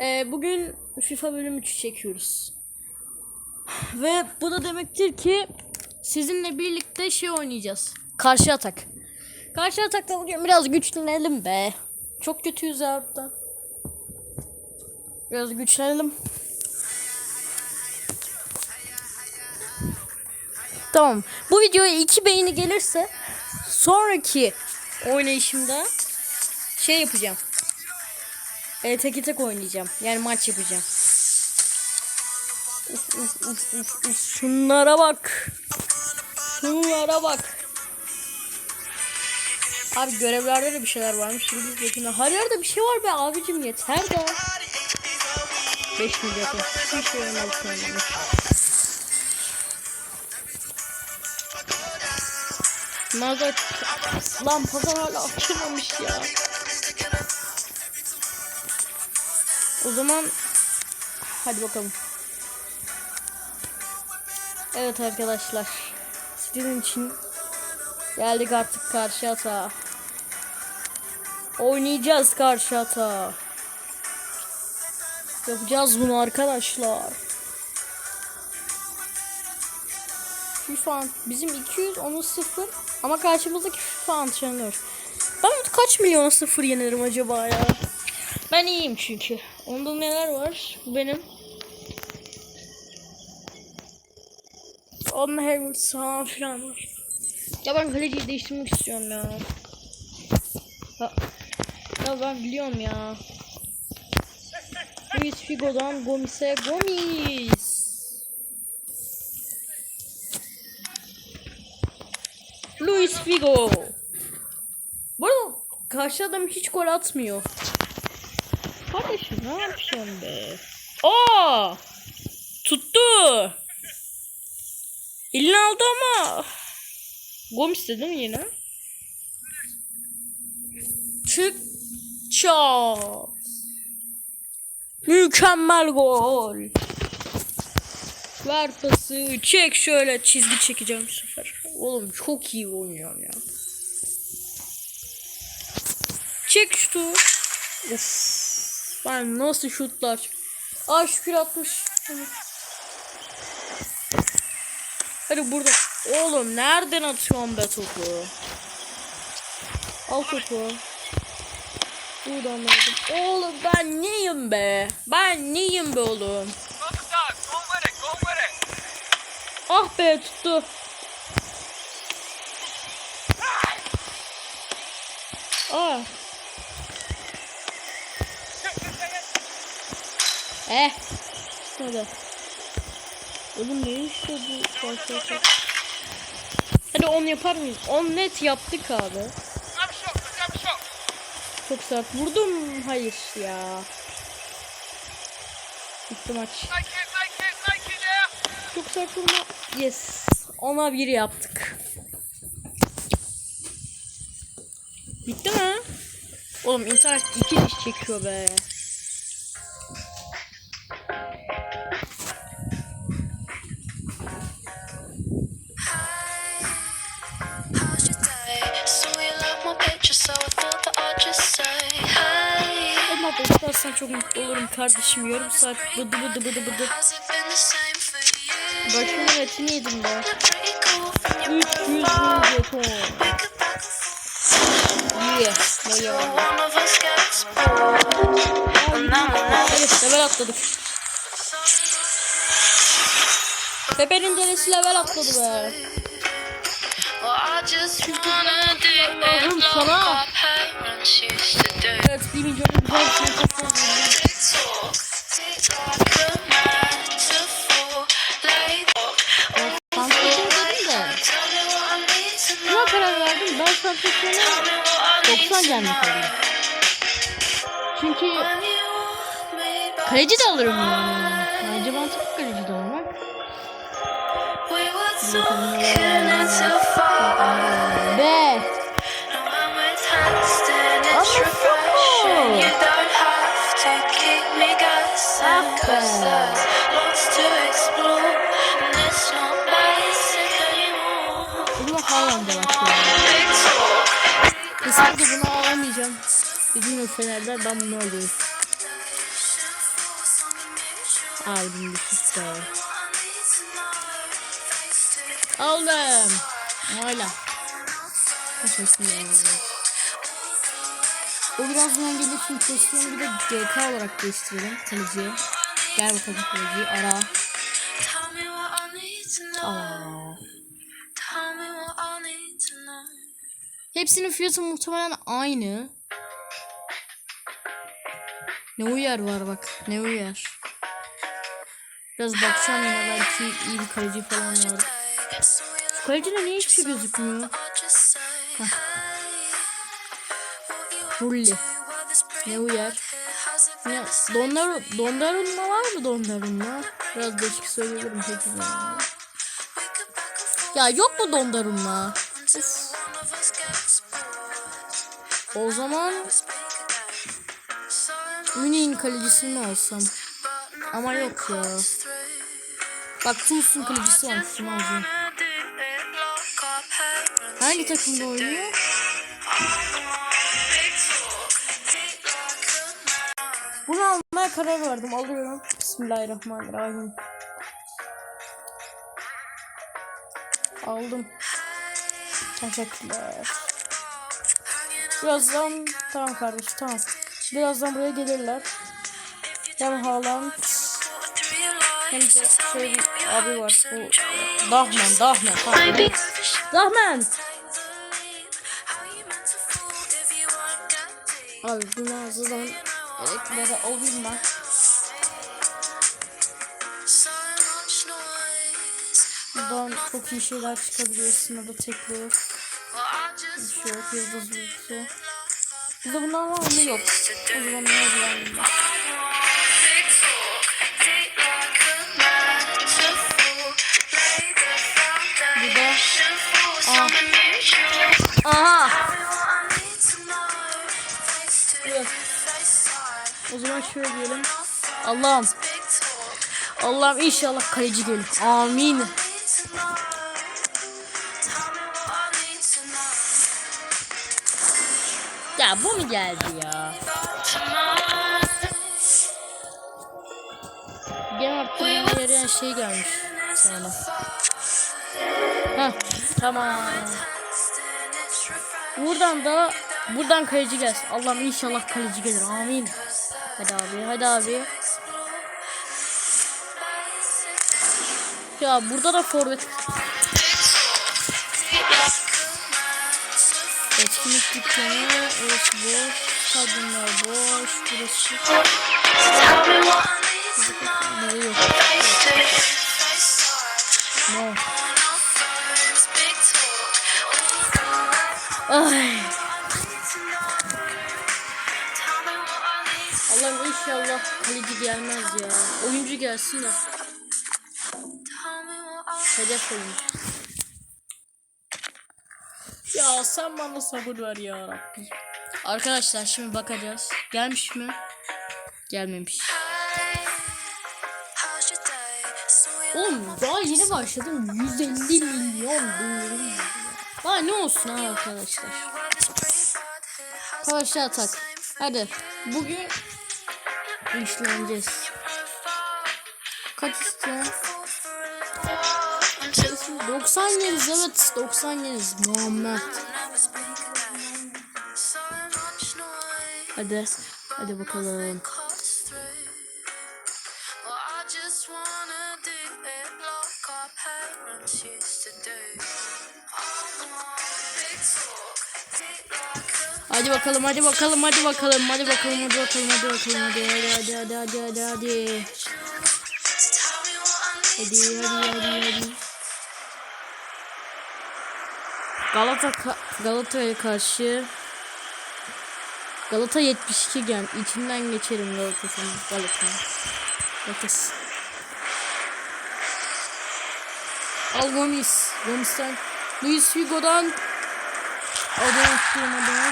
Ee, bugün FIFA bölüm 3'ü çekiyoruz. Ve bu da demektir ki sizinle birlikte şey oynayacağız. Karşı atak. Karşı atakta bugün biraz güçlenelim be. Çok kötüyüz ya burada. Biraz güçlenelim. Tamam. Bu videoya iki beğeni gelirse sonraki oynayışımda şey yapacağım. E, tek tek oynayacağım. Yani maç yapacağım. Şunlara bak. Şunlara bak. Abi görevlerde de bir şeyler varmış. Yıldız bekliyor. Her yerde bir şey var be abicim yeter de. 5 milyon. Şey olmaz sanırım. Nerede? Lan pazar hala açılmamış ya. O zaman hadi bakalım. Evet arkadaşlar. Sizin için geldik artık karşı hata. Oynayacağız karşı hata. Yapacağız bunu arkadaşlar. FIFA bizim 200 onun 0 ama karşımızdaki FIFA antrenör. Ben kaç milyona 0 yenerim acaba ya? Ben iyiyim çünkü. Onda neler var? Bu benim. Onun her sağ falan var. Ya ben kaleciyi değiştirmek istiyorum ya. Ya, ya ben biliyorum ya. Luis Figo'dan Gomis'e Gomis. Luis Figo. Bu arada karşı adam hiç gol atmıyor. Ne yapıyorsun be? Aa! Tuttu. Elini aldı ama. Gomis değil mi yine? Çık. Çat. Mükemmel gol. Ver pası. Çek şöyle çizgi çekeceğim bu sefer. Oğlum çok iyi oynuyorum ya. Çek şutu. Of. Ben nasıl şutlar. Aa şükür atmış. Hadi burada. Oğlum nereden atıyorsun be topu? Al topu. Buradan aldım. Oğlum ben neyim be? Ben neyim be oğlum? Ah be tuttu. Aa. Eh. Hadi. Oğlum ne işte bu karşılaşma? Hadi 10 yapar mıyız? 10 net yaptık abi. Çok sert vurdum. Hayır ya. Bitti maç. Çok sert vurma. Yes. Ona bir yaptık. Bitti mi? Oğlum internet iki diş çekiyor be. Çok mutlu olurum kardeşim. Yarım saat bıdı bıdı bıdı bıdı. Başımın etini yedim be. Look pretty cool from your 300 bin jeton. Yeah. We'll never Evet level atladık. Pepe'nin delisi level atladı be. Oğlum sana. Evet bir milyonu güzel bir şey Buna karar verdim. Ben need 90 to gelmek know. alayım. Çünkü kaleci de alırım yani. Bence mantıklı kaleci de olmak. We deseler de ben bunu alayım. Aldım bir süt. Aldım. Hala. Kaçmasın ben O birazdan gelir çünkü pozisyonu bir de GK olarak değiştirelim. Kaleciye. Gel bakalım kaleciyi ara. Aa. Hepsinin fiyatı muhtemelen aynı. Ne uyar var bak. Ne uyar. Biraz bakacağım yine belki iyi bir kaleci falan var. Şu kalecide niye hiçbir şey gözükmüyor? Rulli. Ne uyar? Ne? Dondar, Donnarumma var mı Donnarumma? Biraz değişik söyleyebilirim peki. Ya yok mu Donnarumma? Uf. O zaman Münih'in kalecisini alsam. Ama yok ya. Bak Tuls'un kalecisi var. Şunu alacağım. Hangi takımda oynuyor? Bunu almaya karar verdim. Alıyorum. Bismillahirrahmanirrahim. Aldım. Teşekkürler. Birazdan tamam kardeş tamam. Birazdan buraya gelirler. Hem Haaland hem de şöyle bir abi var. Bu Dahmen. Dahmen. Dahmen. Abi bu mağazadan elekleri alayım ben. Buradan çok iyi şeyler çıkabiliyor. Sınavda tekli. Bir şey yok. Yıldız büyüsü. Burada bunlar var mı? Yok. O zaman ne ben. Burada. Aa. Aha. Evet. O zaman şöyle diyelim. Allah'ım. Allah'ım inşallah kaleci gelir. Amin. Ya bu mu geldi ya? Gene arttırmaya yarayan şey gelmiş sana. Heh, tamam. Buradan da buradan kaleci gelsin. Allah'ım inşallah kaleci gelir. Amin. Hadi abi, hadi abi. Ya burada da forvet. Etkinlik dükkanı, orası boş, stadyumlar boş, burası ne yok. No. Ay. Allah'ım inşallah kaleci gelmez ya. Oyuncu gelsin de. Hedef oyuncu. Ya sen bana sabır ver ya Rabbi. Arkadaşlar şimdi bakacağız. Gelmiş mi? Gelmemiş. Oğlum daha yeni başladım. 150 milyon duyurum. Daha ne olsun ha arkadaşlar. Savaşa tak. Hadi. Bugün işleneceğiz. Kaç istiyor? 90 yeriz evet 90 yeriz Muhammed. Hadi. Hadi bakalım. Hadi bakalım hadi bakalım hadi bakalım hadi bakalım hadi bakalım hadi bakalım hadi hadi hadi hadi hadi hadi hadi hadi hadi hadi hadi Galata Galata'ya karşı Galata 72 gen içinden geçerim Galata'nın Galata'nın. Galata'sı Al Gomis Gomis'ten. Luis Hugo'dan Adana tutuyorum Adana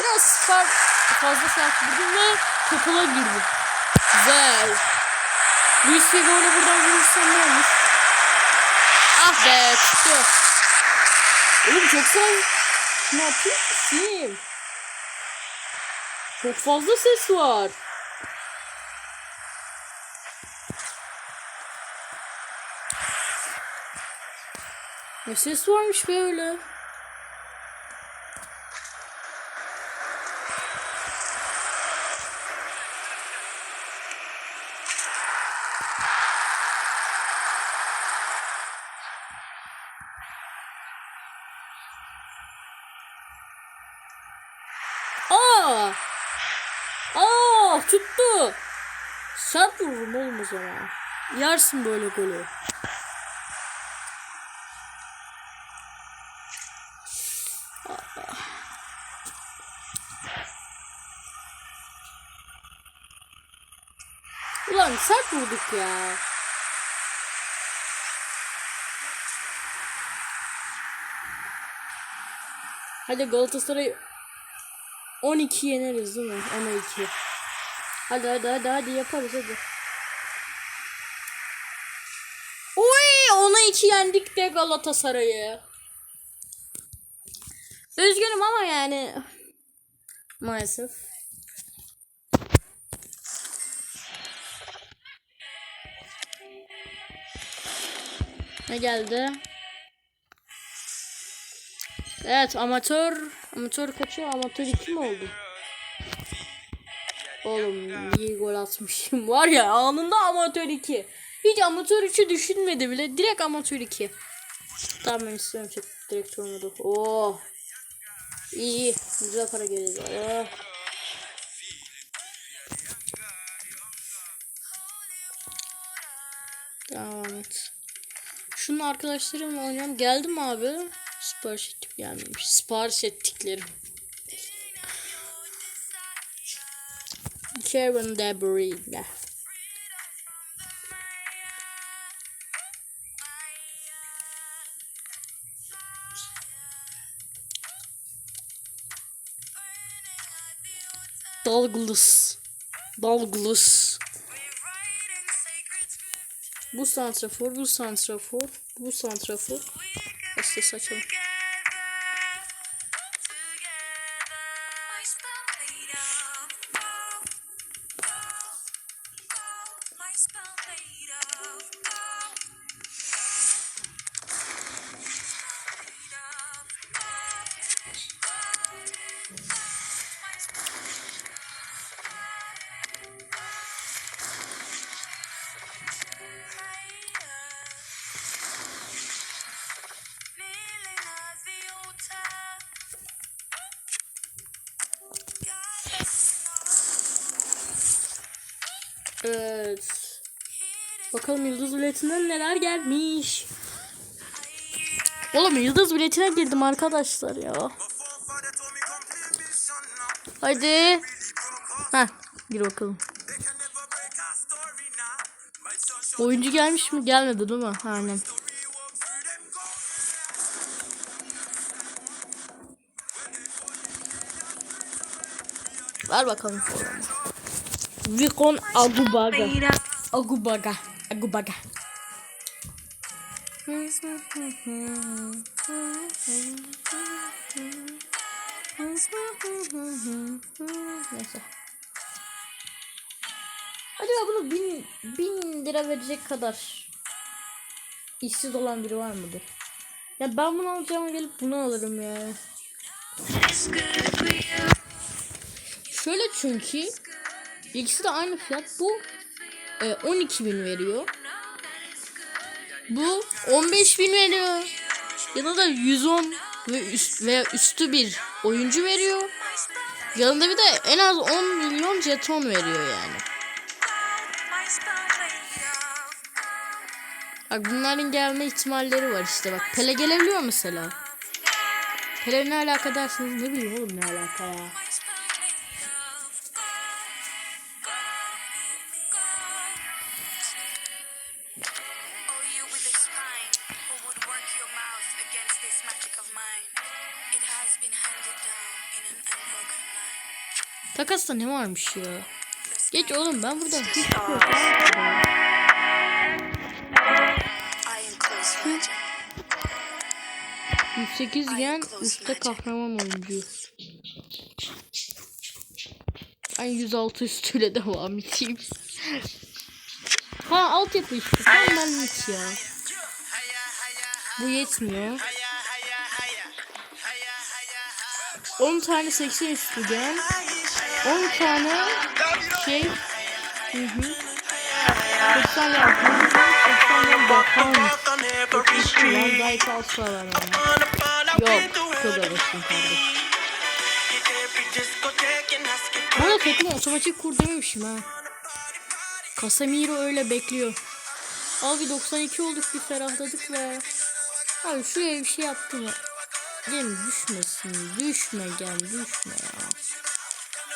Biraz fark, fazla fark vurdum ve topola girdi Güzel. Luis Hugo'yla buradan vurursam ne olur be tuttu Oğlum çok güzel Ne yapayım? Sim Çok fazla ses var. Ne ses varmış böyle? Aa! Aa tuttu. Vururum oğlum o zaman. Yersin böyle golü. Ulan sert vurduk ya. Hadi Galatasaray 12 yeneriz değil mi? 12. Hadi hadi hadi hadi yaparız hadi. Oy ona 2 yendik de Galatasaray'ı. Üzgünüm ama yani maalesef. Ne geldi? Evet amatör amatör kaçıyor amatör 2 mi oldu? Oğlum iyi gol atmışım var ya anında amatör 2. Hiç amatör 3'ü düşünmedi bile direkt amatör 2. Tamam ben istiyorum çok direkt olmadı. Oh. İyi güzel para geliyor. Oh. Devam et. Şunun arkadaşlarımla oynayalım. Geldi mi abi? Sipariş ettik gelmemiş. Sipariş ettiklerim. Kevin De Douglas. Douglas. Bu santrafor, bu santrafor, bu santrafor. İşte saçalım. Biletinden neler gelmiş. Oğlum yıldız biletine girdim arkadaşlar ya. Hadi. Ha, gir bakalım. Oyuncu gelmiş mi? Gelmedi değil mi? Ha, Aynen. Ver bakalım. Vikon Agubaga. Agubaga. Agubaga. Neyse. Acaba bunu bin, bin lira verecek kadar işsiz olan biri var mıdır? Ya ben bunu alacağım gelip bunu alırım ya. Şöyle çünkü ikisi de aynı fiyat. Bu e, 12 bin veriyor. Bu 15 bin veriyor. Yanında da 110 ve üst veya üstü bir oyuncu veriyor. Yanında bir de en az 10 milyon jeton veriyor yani. Bak bunların gelme ihtimalleri var işte bak. Pele gelebiliyor mesela. Pele ne alaka dersiniz ne bileyim oğlum ne alaka ya. Takasta ne varmış ya? Geç oğlum ben burada hiç I enclose legend. 108 gen üstte kahraman oyuncu. Ben 106 üstüyle devam edeyim. ha altyapı işte. Tamam ben hiç ya. Bu yetmiyor. 10 tane 80 üstü gel. 10 tane şey. Hı hı. 90 yaptım. 90 yaptım. Bakalım. Lan gayet alsa var ama. Yok. Çok arasın kardeş. Bu arada tekme otomatik kur dememişim ha. Casemiro öyle bekliyor. Abi 92 olduk bir ferahladık ve Abi şuraya bir şey yaptım ya. Gel düşmesin. Düşme gel düşme ya.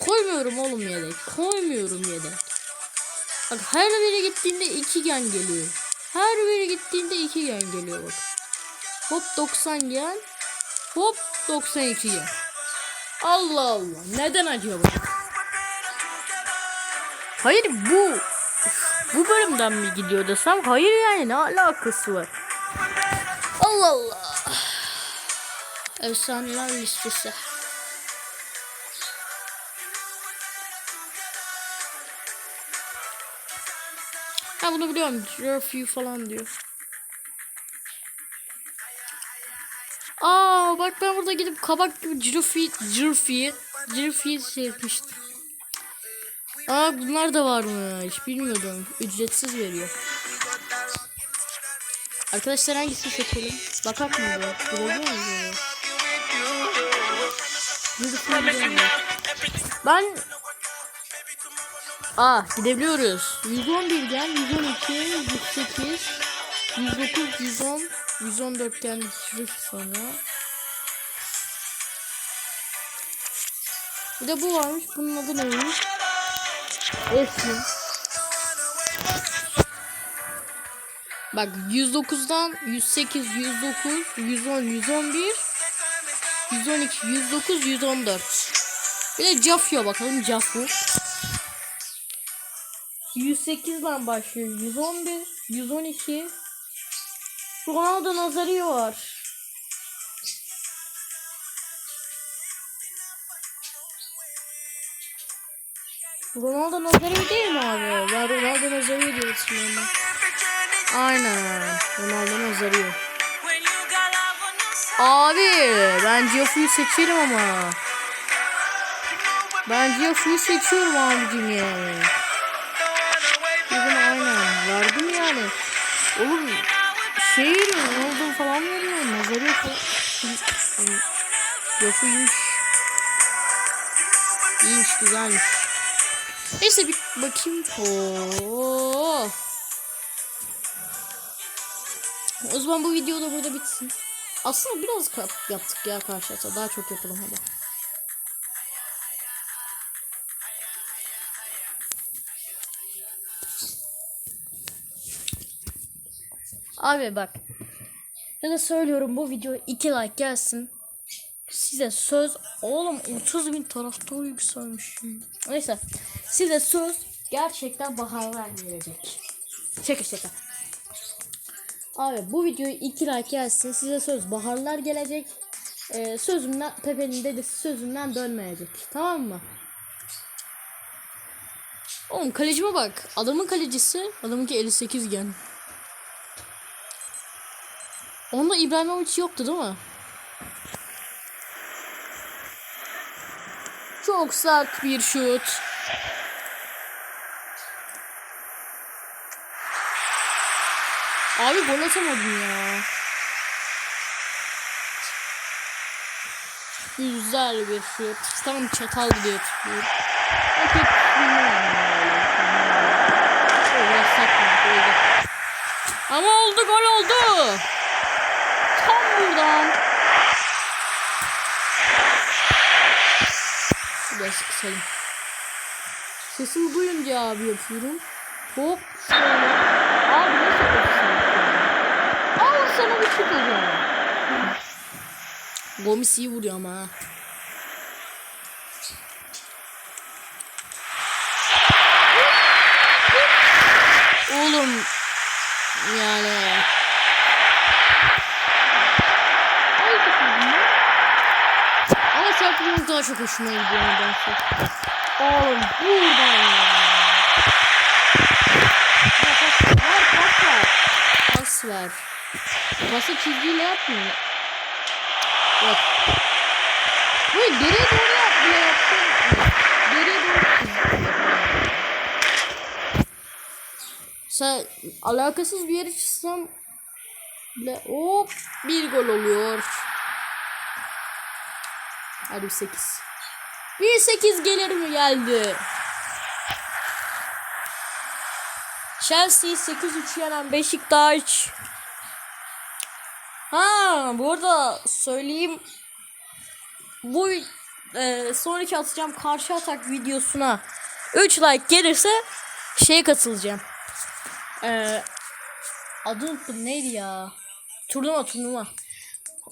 Koymuyorum oğlum yedek. Koymuyorum yedek. Bak her biri gittiğinde iki gen geliyor. Her biri gittiğinde iki gen geliyor bak. Hop 90 gen. Hop 92 gen. Allah Allah. Neden acaba? Hayır bu bu bölümden mi gidiyor desem hayır yani ne alakası var? Allah Allah. Efsaneler listesi. Ha bunu biliyorum. Curfew falan diyor. Aa bak ben burada gidip kabak gibi Curfew Curfew Curfew şey yapmıştım. Aa bunlar da varmış. Bilmiyordum. Ücretsiz veriyor. Arkadaşlar hangisini seçelim? Bakak mı bu? Bulabiliyor muyuz? Ben Aa gidebiliyoruz. 111 gel, 112, 108, 109, 110, 114 geldi sonra. Bir de bu varmış. Bunun adı neymiş? Eflin. Bak 109'dan 108, 109, 110, 111, 112, 109, 114. Bir de Jaffa bakalım Jaffa. 108'den başlıyor. 111, 112. Ronaldo Nazario var. Ronaldo Nazario değil mi abi? Ben Ronaldo Nazario diye hatırlıyorum. Aynen. Ronaldo Nazario. Abi ben Geoffrey'i seçerim ama. Ben Geoffrey'i seçiyorum abicim yani. Oğlum şey ne oldu falan veriyor. Nazario falan. Geoffrey'ymiş. İyiymiş güzelmiş. Neyse bir bakayım. Oo. O zaman bu video da burada bitsin. Aslında biraz yaptık ya arkadaşlar. Daha çok yapalım hadi. Abi bak. Ya da söylüyorum bu video 2 like gelsin. Size söz oğlum 30 bin taraftar yükselmiş. Neyse size söz gerçekten baharlar gelecek. Şaka şaka. Abi bu videoyu 2 like gelsin. Size söz baharlar gelecek. Ee, sözümden Pepe'nin dedesi sözünden dönmeyecek. Tamam mı? Oğlum kalecime bak. Adamın kalecisi. Adamınki 58 gen. Onda İbrahimovic yoktu değil mi? Çok sert bir şut. Abi gol atamadım ya. Güzel bir şut. Tam çatal diye tutuyor. O. Ama oldu gol oldu. Buradan. Biraz kısalım. Sesimi duyunca abi yapıyorum. Hop şöyle. Abi nasıl yapıyorsun? Al sana bir şut o zaman. Gomis iyi vuruyor ama. Oğlum yani Sertliğiniz daha çok hoşuma gidiyor nedense. Oğlum buradan ya. Pas ver, pas ver. Pas ver. Pası çizgiyle yapmıyor. Yok. Bu geriye doğru yap bile yapsın. Geriye doğru. Sen alakasız bir yere çizsem bile hop bir gol oluyor. Hadi bir 8. Bir 8 gelir mi geldi? Chelsea 8-3 yenen Beşiktaş. Ha bu arada söyleyeyim. Bu e, sonraki atacağım karşı atak videosuna 3 like gelirse şeye katılacağım. E, adı unuttum neydi ya? Turnuva turnuva.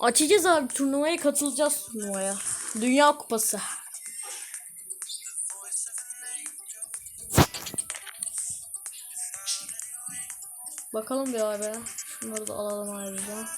Açacağız abi turnuvaya katılacağız turnuvaya. Dünya Kupası. Bakalım bir abi. Şunları da alalım ayrıca.